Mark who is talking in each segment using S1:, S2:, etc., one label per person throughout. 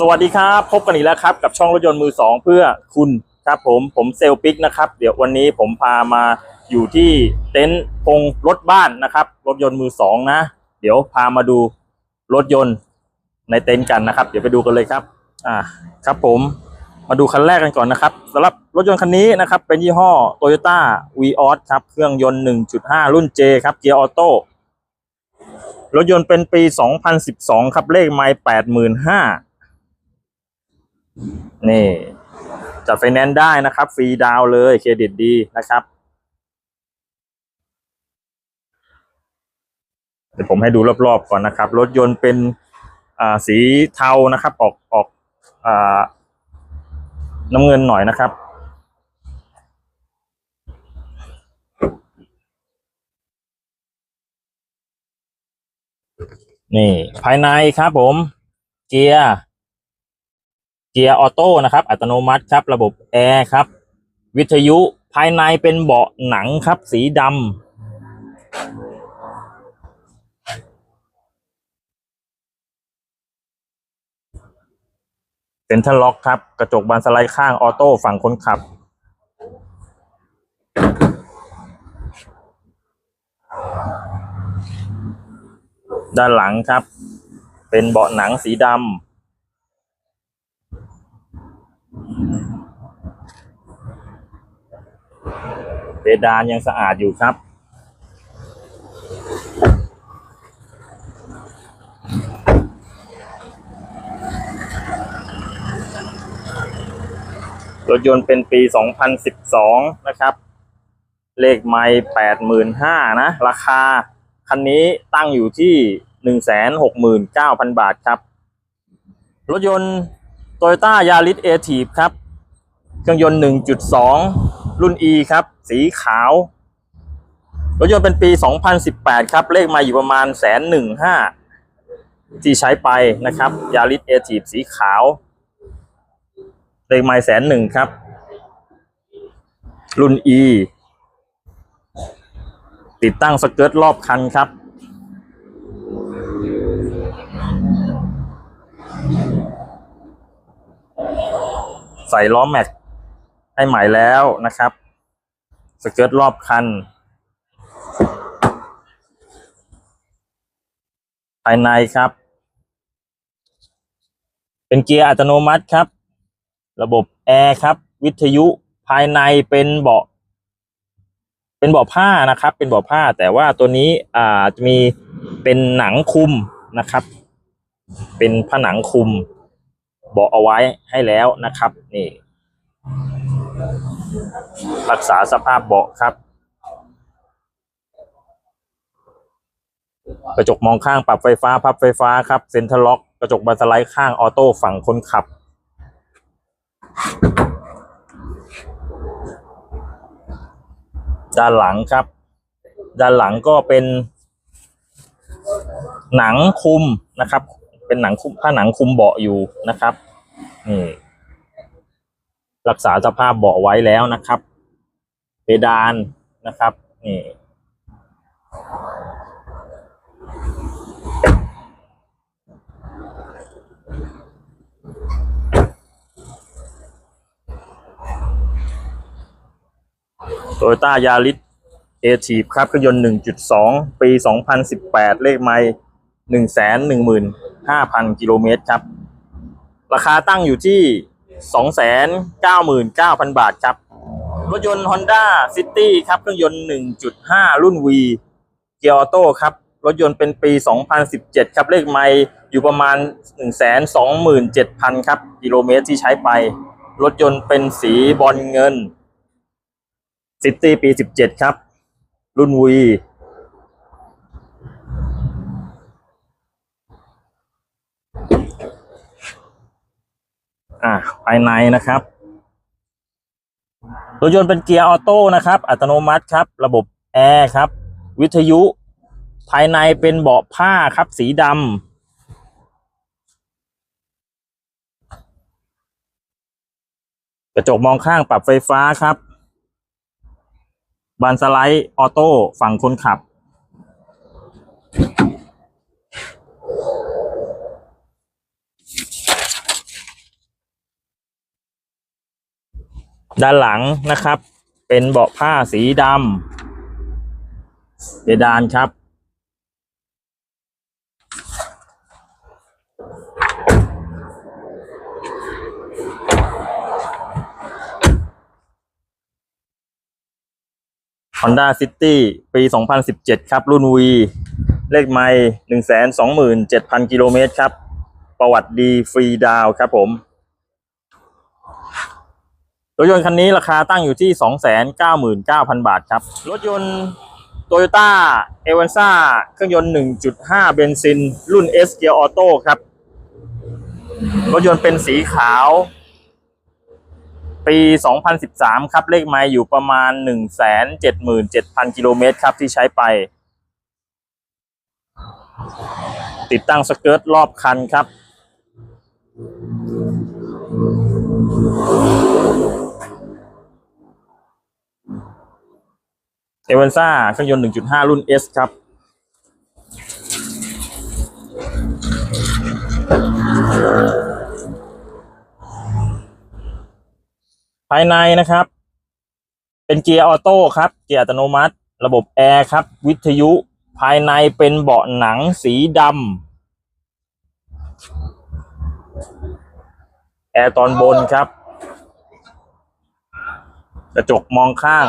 S1: สวัสดีครับ พบกันอีกแล้วครับ กับช่องรถยนต์มือสองเพื่อคุณครับผมผมเซลปิกนะครับ เดี๋ยววันนี้ผมพามาอยู่ที่เต็นท์พงรถบ้านนะครับ รถยนต์มือสองนะ เดี๋ยวพามาดูรถยนต์ในเต็นท์กันนะครับ เดี๋ยวไปดูกันเลยครับ อ่าครับผมมาดูคันแรกกันก่อนนะครับสำหรับรถยนต์คันนี้นะครับ เป็นยี่ห้อ Toyota v ีออครับ เครื่องยนต์ 1.5 รุ่น J ครับเกียร์ออโต้รถยนต์เป็นปี 2012 ครับเลขไมล์85,000 นี่จัดไฟแนนซ์ได้นะครับ ฟรีดาวเลยเครดิตดีนะครับ เดี๋ยวผมให้ดูรอบๆก่อนนะครับ รถยนต์เป็นอ่าสีเทานะครับ ออกออกอ่าน้ำเงินหน่อยนะครับนี่ ภายในครับผม เกียร์ เกียร์ออโต้นะครับ อัตโนมัติครับ ระบบแอร์ครับ วิทยุภายในเป็นเบาะหนังครับ สีดำเซ็นทรัลล็อกครับ กระจกบานสไลด์ข้างออโต้ฝั่งคนขับ ด้านหลังครับ เป็นเบาะหนังสีดำ เพดานยังสะอาดอยู่ครับ รถยนต์เป็นปี 2012 นะครับ เลขไม่85,000นะ ราคา คันนี้ตั้งอยู่ที่ 169,000 บาทครับ รถยนต์ Toyota Yaris a t i v ครับ เครื่องยนต์ 1.2 รุ่น E ครับ สีขาว รถยนต์เป็นปี 2018 ครับ เลขมาอยู่ประมาณแสนหนึ่งห้าที่ใช้ไปนะครับ ยาริสเอทีฟสีขาว เลขม่แสนหนึ่งครับ รุ่น E ติดตั้งสเกิร์ตรอบคันครับ ใส่ล้อแม็ก ให้ใหม่แล้วนะครับ สเกิร์ตรอบคัน ภายในครับ เป็นเกียร์อัตโนมัติครับ ระบบแอร์ครับ วิทยุภายในเป็นเบาะเป็นเบาะผ้านะครับ เป็นเบาะผ้าแต่ว่าตัวนี้อ่าจะมีเป็นหนังคุมนะครับ เป็นผนังคุมเบาะเอาไว้ให้แล้วนะครับ นี่ รักษาสภาพเบาะครับ กระจกมองข้างปรับไฟฟ้า พับไฟฟ้าครับเซ็นทรัลล็อก กระจกบานสไลด์ข้างออโต้ฝั่งคนขับ ด้านหลังครับ ด้านหลังก็เป็น หนังคุมนะครับ เป็นหนังคุมผ้าหนังคุมเบาะอยู่นะครับนี่ รักษาสภาพเบาะไว้แล้วนะครับ เพดานนะครับนี่โตโยต้ายาริสเอทีฟครับเครื่องยนต์ 1.2 ปี 2018 เลขไมล์115,000 กิโลเมตรครับ ราคาตั้งอยู่ที่ 299,000 บาทครับ รถยนต์ Honda City ครับ เครื่องยนต์ 1.5 รุ่น V เกียร์ออโต้ครับ รถยนต์เป็นปี 2017 ครับ เลขไมล์อยู่ประมาณ 127,000 ครับ กิโลเมตรที่ใช้ไป รถยนต์เป็นสีบอลเงินซิตี้ปี 17 ครับ รุ่น V อ่าภายในนะครับรถยนต์เป็นเกียร์ออโต้นะครับ อัตโนมัติครับ ระบบแอร์ครับ วิทยุ ภายในเป็นเบาะผ้าครับ สีดำกระจกมองข้างปรับไฟฟ้าครับบานสไลด์ออโต้ฝั่งคนขับ ด้านหลังนะครับ เป็นเบาะผ้าสีดำเพดานครับ Honda City ปี 2017 ครับ รุ่น V เลขไม่127,000 กิโลเมตรครับ ประวัติดีฟรีดาวครับผม รถยนต์คันนี้ราคาตั้งอยู่ที่ 299,000 บาทครับ รถยนต์ Toyota a v a n z a เครื่องยนต์ 1.5 เบนซิน รุ่น S Gear Auto ครับ รถยนต์เป็นสีขาว ปี 2013 ครับ เลขไมล์อยู่ประมาณ 177,000 กิโลเมตรครับที่ใช้ไป ติดตั้งสเกิร์ตรอบคันครับ เอเวนซ่าเครื่องยนต์ 1.5 รุ่น S ครับ ภายในนะครับ เป็นเกียร์ออโต้ครับ เกียร์อัตโนมัติ ระบบแอร์ครับ วิทยุ ภายในเป็นเบาะหนังสีดำแอร์ตอนบนครับ กระจกมองข้าง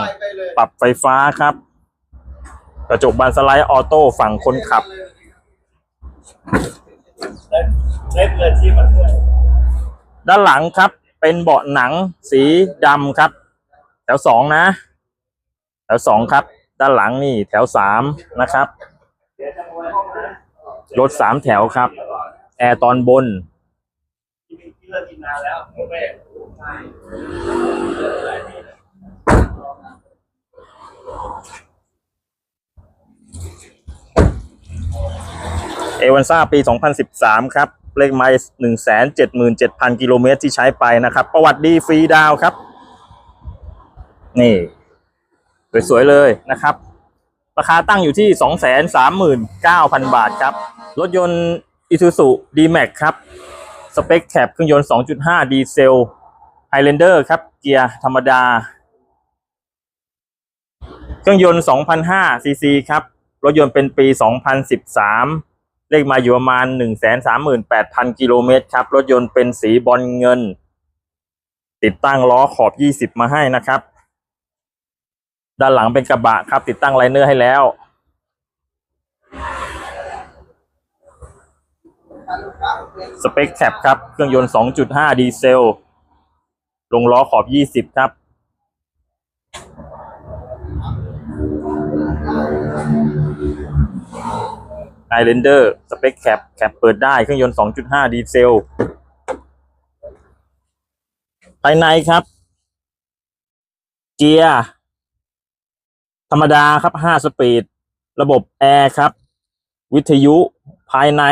S1: ปรับไฟฟ้าครับ กระจกบานสไลด์ออโต้ฝั่งคนขับ
S2: เล็บเลยที่มันด้วย
S1: ด้านหลังครับ เป็นเบาะหนังสีดำครับ แถวสองนะ แถวสองครับ ด้านหลังนี่แถวสามนะครับ
S2: เดี๋ยวจะมวยห้องนะ
S1: รถสามแถวครับ แอร์ตอนบน
S2: ที่มีที่เลิกกินนานแล้วโอ เอ
S1: วันซ่าปี 2013 ครับ เลขไมล์177,000 กิโลเมตรที่ใช้ไปนะครับ ประวัติดีฟรีดาวครับ นี่ สวยๆเลยนะครับ ราคาตั้งอยู่ที่ 239,000 บาทครับ รถยนต์ Isuzu D-Max ครับ สเปคแคปเครื่องยนต์ 2.5 ดีเซล Highlander ครับ เกียร์ธรรมดา ครื่องยนต์ 2,005ซีซีครับ รถยนต์เป็นปี 2013 เลขมาอยู่ประมาณ 138,000 กิโลเมตรครับ รถยนต์เป็นสีบอลเงิน ติดตั้งล้อขอบ 20 มาให้นะครับ ด้านหลังเป็นกระบะครับ ติดตั้งไลเนอร์ให้แล้ว สเปคแคปครับ เครื่องยนต์ 2.5 ดีเซล ลงล้อขอบ 20 ครับ ไอเลนเดอร์สเปคแคปแคปเปิดได้เครื่องยนต์ 2.5 ดีเซล ภายในครับ เกียร์ ธรรมดาครับ 5 สปีด ระบบแอร์ครับ วิทยุภายใน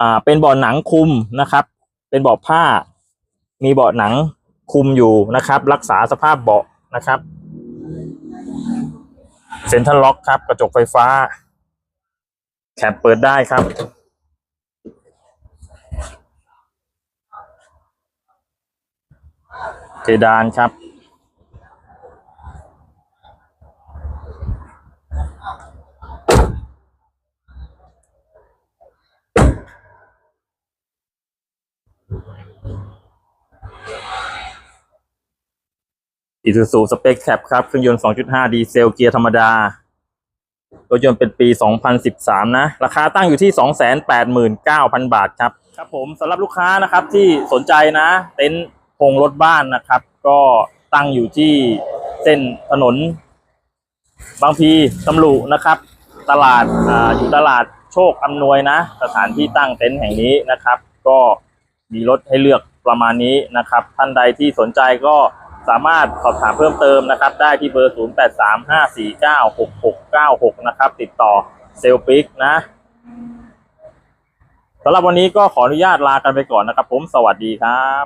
S1: อ่า เป็นเบาะหนังคุมนะครับ เป็นเบาะผ้า มีเบาะหนังคุมอยู่นะครับ รักษาสภาพเบาะนะครับเซ็นทรัลล็อกครับ กระจกไฟฟ้า แคปเปิดได้ครับ เพดานครับอิซูซูสเปคแคปครับ เครื่องยนต์ 2.5 ดีเซลเกียร์ธรรมดา รถยนต์เป็นปี 2013 นะ ราคาตั้งอยู่ที่ 289,000 บาทครับ ครับผมสำหรับลูกค้านะครับที่สนใจนะ เต็นท์โครงรถบ้านนะครับ ก็ตั้งอยู่ที่เส้นถนน บางพีตำลุนะครับ ตลาดอ่าอยู่ตลาดโชคอำนวยนะ สถานที่ตั้งเต็นท์แห่งนี้นะครับ ก็มีรถให้เลือกประมาณนี้นะครับ ท่านใดที่สนใจก็ สามารถสอบถามเพิ่มเติมนะครับ ได้ที่เบอร์ 0835496696 นะครับ ติดต่อเซลปิกนะสำหรับวันนี้ก็ขออนุญาตลากันไปก่อนนะครับ ผมสวัสดีครับ